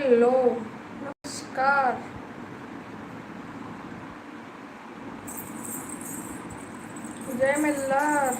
Hello नमस्कार जय मल्हार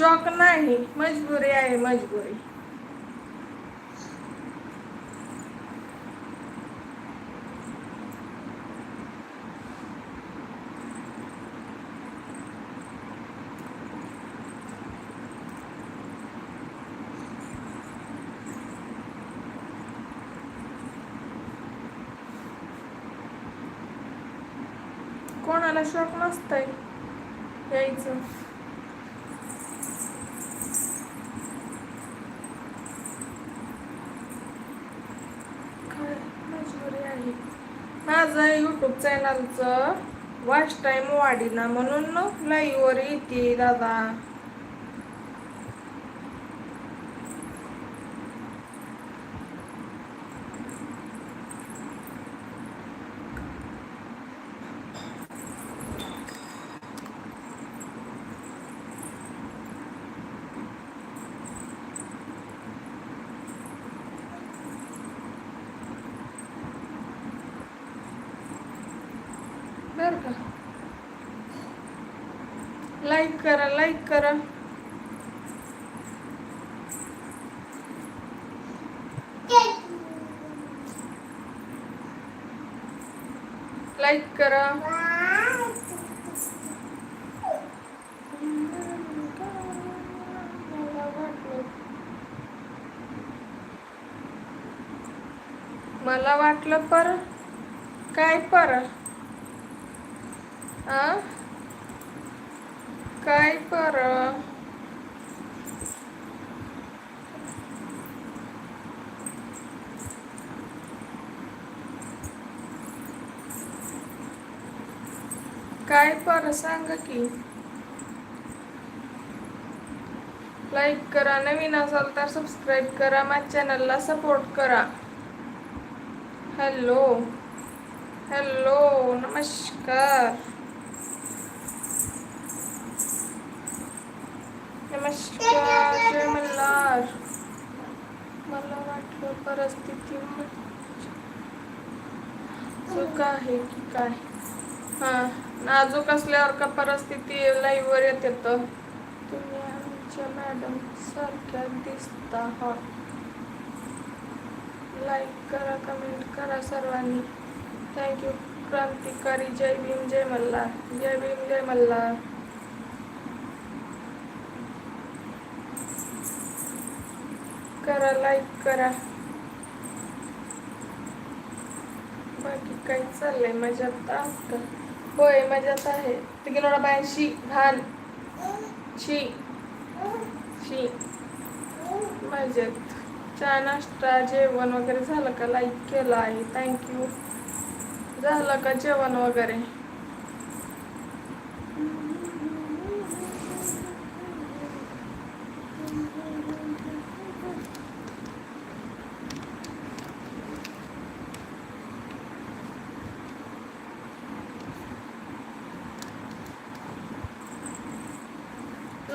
शौक नाही मजबुरी आहे मजबुरी. कोणाला शौक नसतंय यायचं काय मजबुरी आहे माझं यूट्यूब चॅनलचं वॉच टाईम वाढीना म्हणून लाईव्हवर येते दादा बर का लाईक करा लाईक करा. लाईक करा. मला वाटलं पर काय पर? आ? काय पर काय पर सांग की? लाईक करा नवीन असाल तर सबस्क्राईब करा माझ्या चॅनलला सपोर्ट करा. हॅलो हॅलो नमस्कार नमस्कार. मल्हार मला वाटलं परिस्थिती चूक आहे की काय? हां नाजूक असल्यावर का परिस्थिती लाईव्हवर येते तर? तुम्ही आमच्या मॅडम सारख्या दिसता हा लाईक करा कमेंट करा सर्वांनी. थँक्यू क्रांतिकारी जय भीम जय मल्हार. जय भीम जय मल्हार. करा लाईक करा. बाकी काय चाललंय मजात असत होय मजात आहे. तिकडे बायांशी घाल शी. शी. मजेत. चहा नाश्ता जेवण वगैरे झालं का? लाईक केलं आहे. थँक्यू झालं का जेवण वगैरे?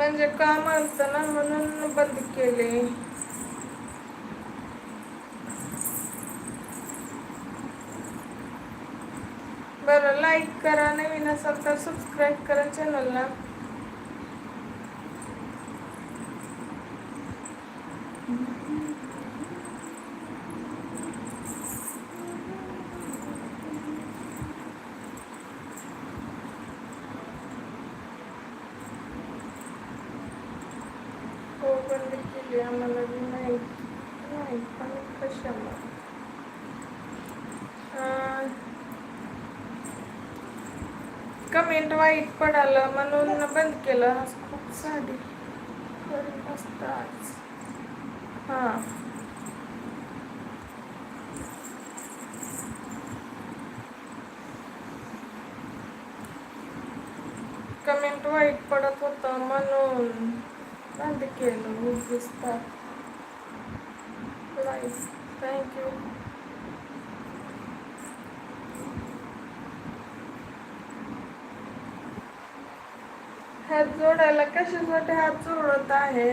म्हणजे काम असतं ना म्हणून बंद केले. बरं लाईक करा. नवीन असाल तर सबस्क्राईब करा. चॅनलला भेटली आम्हाला बी नाही नाही पण कशाला अं, कमेंट वाईट पडालं म्हणून बंद केलं. आज खूप साडी बरी मस्त आज. हां. कमेंट वाईट पडत होतं म्हणून बंद केलं. उगीच लाईफ थँक्यू हात जोडायला कशासाठी हात जोडत आहे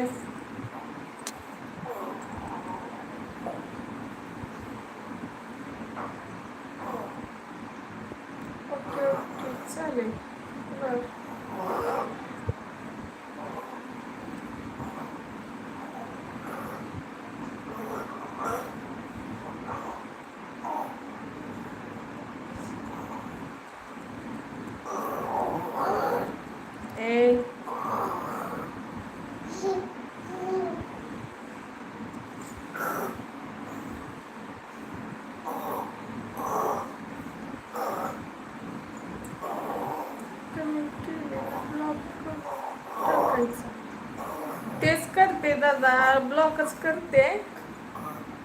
ओके ओके चालेल बरं ए कमेंट केलेला ब्लॉक तेच करते दादा ब्लॉकच करते.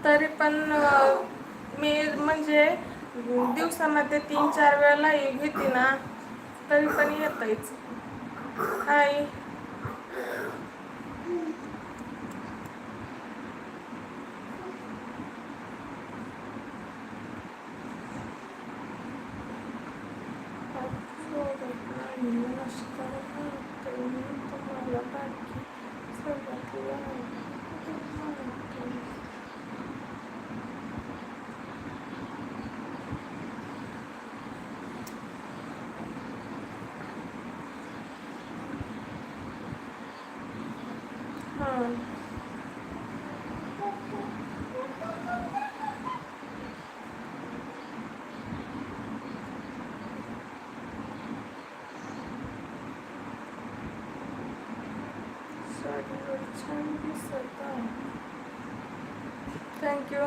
तरी पण मी म्हणजे दिवसामध्ये तीन चार वेळा लाईव्ह घेते ना तरी पण येतायच. हाय नमस्कार करते मी तुम्हाला बाकी सर्वात हां साडीवर छान दिसत आहे थँक्यू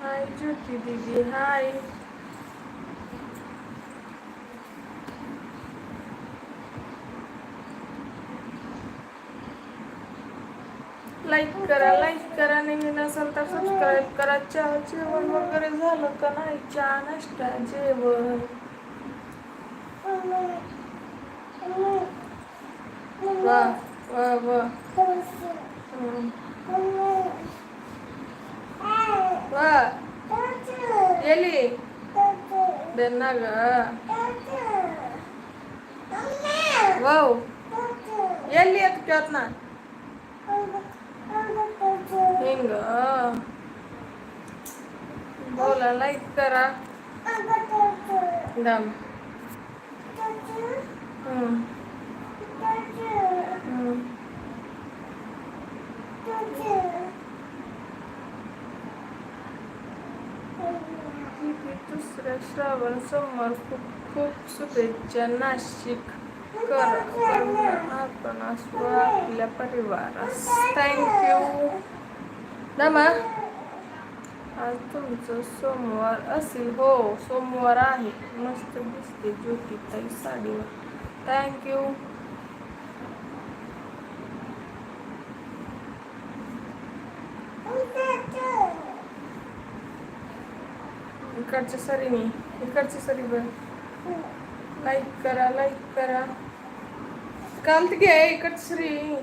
हाय ज्योती दीदी हाय लाईक करा लाईक करा. नवीन असेल तर सबस्क्राईब करा. चहा जेवण वगैरे झालं का नाही? चहा नाश्ता जेवण. वा वा वा. वा. येली देना ग. वाव येली येत क्यात ना हिंग बोला लाईक करा दम दुसऱ्या श्रावण समोर खूप खूप शुभेच्छा नाशिक कर आपण असू आपल्या परिवारास थँक्यू दमा आज तुमचं सोमवार असेल. हो सोमवार आहे. मस्त दिसते ज्योतिताई साडीवर. थँक्यू इकडच्या सरीने इकडच्या सरी बर लाईक करा लाईक करा. काल तर घ्या इकडची सरी.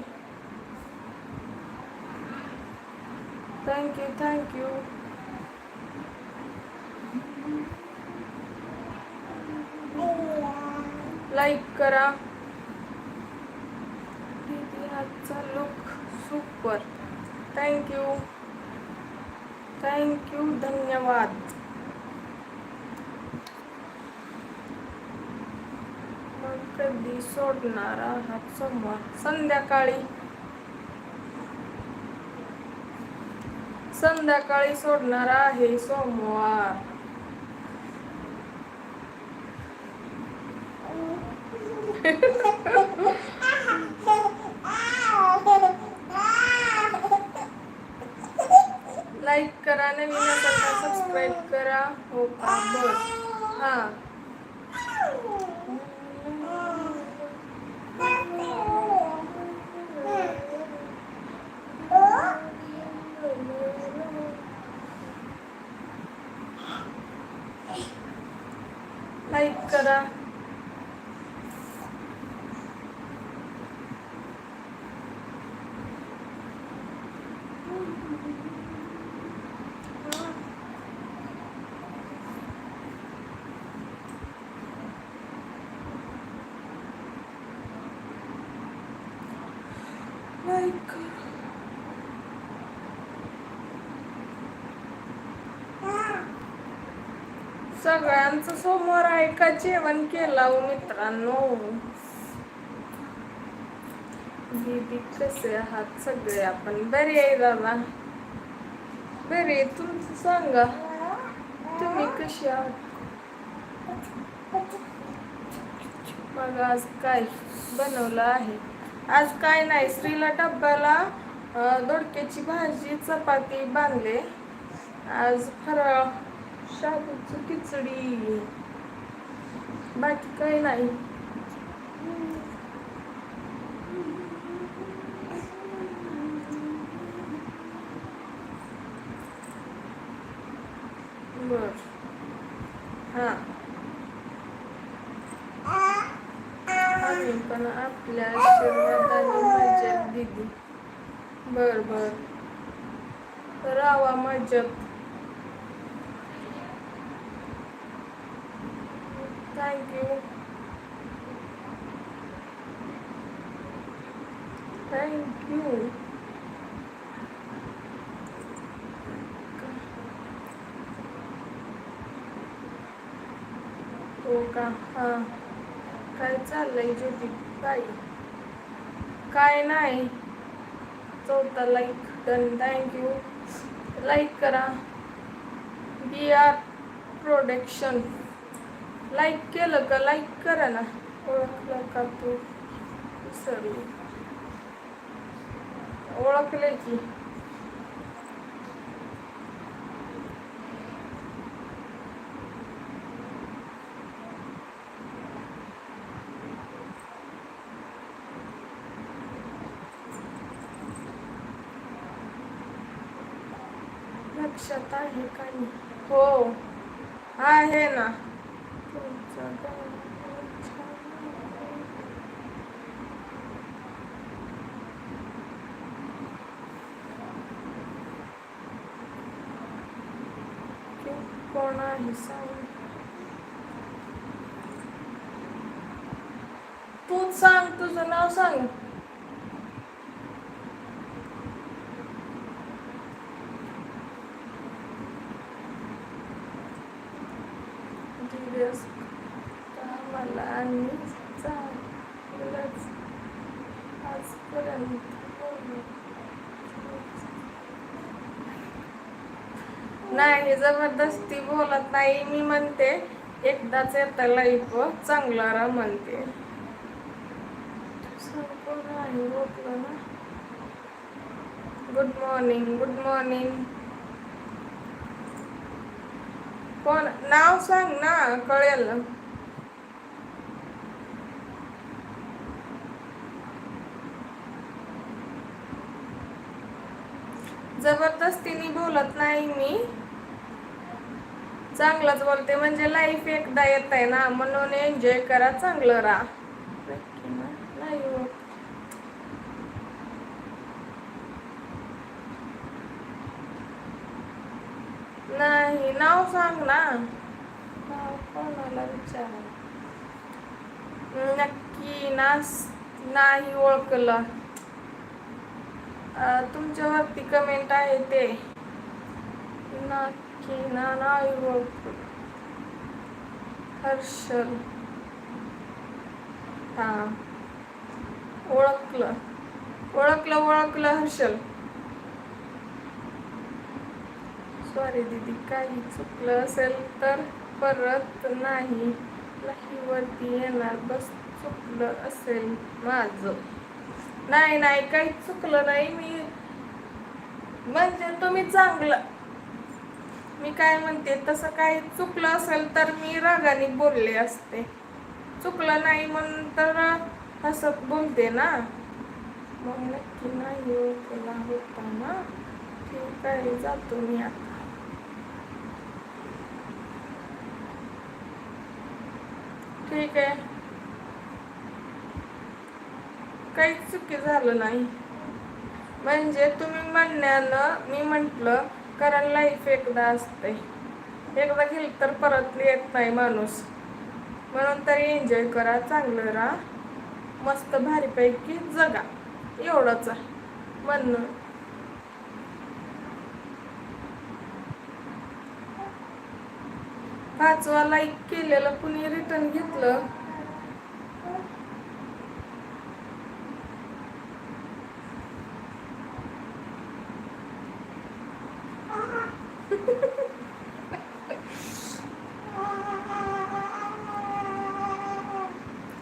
थँक्यू थँक्यू लाईक करा. दीदी आजचा लुक सुपर थँक्यू थँक्यू धन्यवाद. मग कधी सोडणार आहात समोर. संध्याकाळी. संध्याकाळी सोडणार आहे सोमवार. लाईक करा नवीन सबस्क्राईब करा. हो का? बस हां लाईक करा लाईक करा सगळ्यांचं समोर आहे का जेवण केलं हो मित्रांनो? दीदी कसे आहात सगळे? आपण बरे आहे दादा. बरे तुमचं सांगा. तुम्ही कशी आहात? मग आज काय बनवलं आहे. आज काय नाही स्त्रीला डब्याला दोडक्याची भाजी चपाती बांधले. आज फराळ शाबूची खिचडी. बाकी काही नाही बर हां आम्ही पण आपल्या आशीर्वादाने मजेत दिली बर बर रावा मजेत थँक्यू थँक्यू हो का? हां. काय चाललंय ज्योती? बाई. काय नाही. चौथा लाईक डन थँक्यू लाईक करा. बी आर प्रोडक्शन लाईक केलं का? लाईक करा ना. ओळखलं का तू? विसरली ओळखले की. लक्षात आहे का नाही? हो. आहे ना तुमचं गाणं छान आहे. की कोण आहे सांग तूच सांग तुझं नाव सांग दिवस मला आणि चांगलंच आजपर्यंत नाही जबरदस्ती बोलत नाही. मी म्हणते एकदाच येत लाईफ चांगला राहा म्हणते गुड मॉर्निंग गुड मॉर्निंग कोण नाव सांग ना कळेल. जबरदस्तीने बोलत नाही मी. चांगलंच बोलते. म्हणजे लाईफ एकदा येत आहे ना म्हणून एन्जॉय करा चांगलं राहा? नाही हो. नाही नाव सांग ना. नाव कोणाला विचार नक्की नास नाही ओळखलं. तुमच्यावरती कमेंट आहे ते. ना नाही ओळखलं हर्षल हा ओळखलं ओळखलं ओळखलं हर्षल सॉरी दीदी काही चुकलं असेल तर परत नाही लाईव्हवरती येणार बस चुकलं असेल माझं नाही नाही काही चुकलं नाही मी म्हणजे तुम्ही चांगलं मी काय म्हणते तसं काही चुकलं असेल तर मी रागाने बोलले असते. चुकलं नाही म्हणून तर हसत बोलते ना. मग नक्की नाही हो, केला होता ना. ठीक आहे जातो मी आता. ठीक आहे. काहीच चुकी झालं नाही. म्हणजे तुम्ही म्हणण्यानं मी म्हटलं कारण लाईफ एकदा असते. एकदा गेली तर परत येत नाही माणूस. म्हणून तरी एन्जॉय करा चांगलं राहा. मस्त भारीपैकी जगा. एवढंच म्हणणं पाचवा लाईक केलेलं कुणी रिटर्न घेतलं?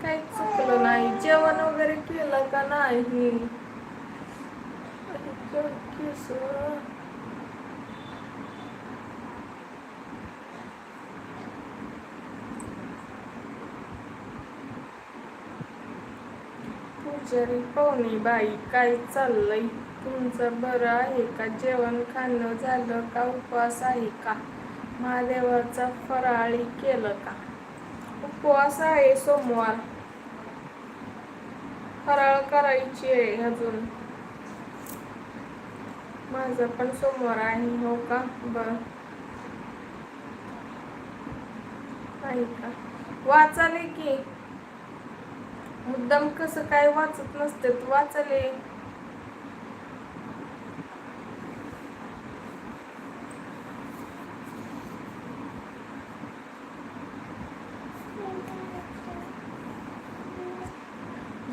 काही चुकलं नाही जेवण वगैरे केलं का नाही केस. पुजारी पाहुणे बाई काय चाललंय तुमचं बरं आहे का? जेवण खाणं झालं का? उपवास आहे का? महादेवाचा फराळी केलं का? उपवास आहे सोमवार. फराळ करायची आहे अजून. माझं पण सोमवार आहे हो का? बर. आहे का? वाचाले की. मुद्दाम कसं काय वाचत नसते वाचले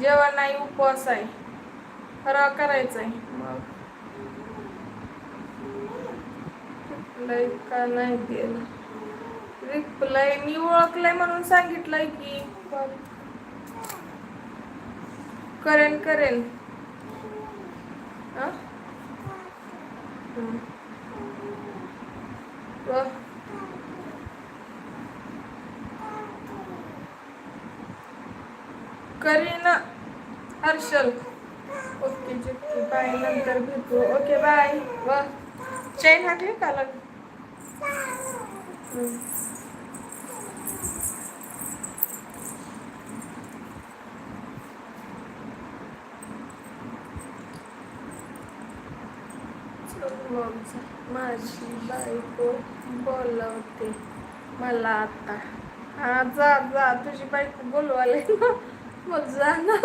जेवण नाही उपवास आहे. फराळ करायचा आहे का नाही दिला. रिप्लाय मी ओळखलंय म्हणून सांगितलंय की करेन करेन. हा? हम्म. व- करीन हर्षल ओके जितकी बाय नंतर भेटू. Okay bye. व. चैन हाकली का लग. चल माझी बायको बोलवते मला आता. हा जा जा. तुझी बायको बोलवाले मग जा ना.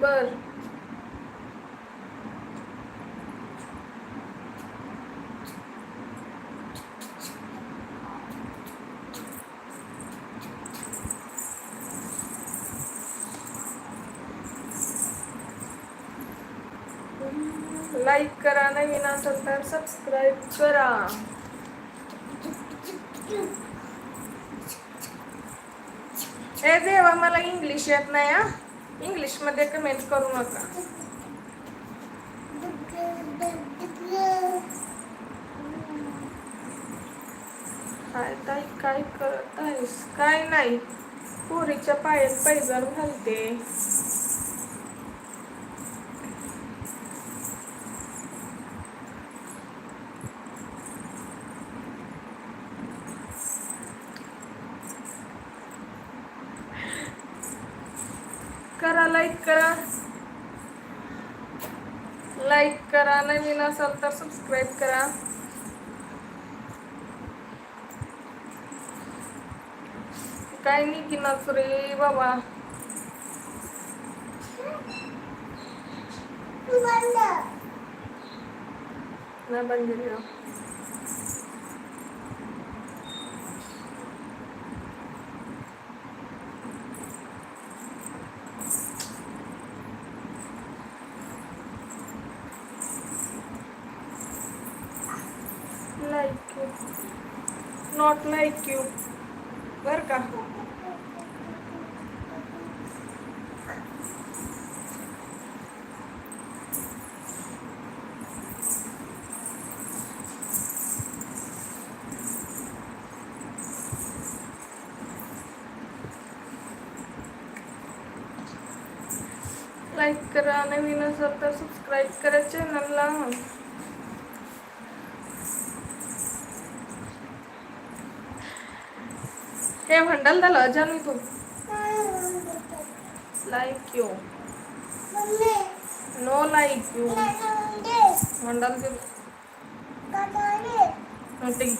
बर. लाईक करा नवीन असेल तर सबस्क्राईब करा. ए देवा मला इंग्लिश येत नाही हा. इंग्लिशमध्ये कमेंट करू नका. काय ताई काय करत आहेस? काय नाही. पोरीच्या पायात पैजण घालते करा लाईक करा लाईक करा नवीन असाल तर सबस्क्राईब करा काय नाही की रे बाबा ना बंद लाईक करा. नवीन असेल तर सबस्क्राईब करा चॅनलला हे म्हणडाल त्याला जानू तू like you know like you ते नोटिंग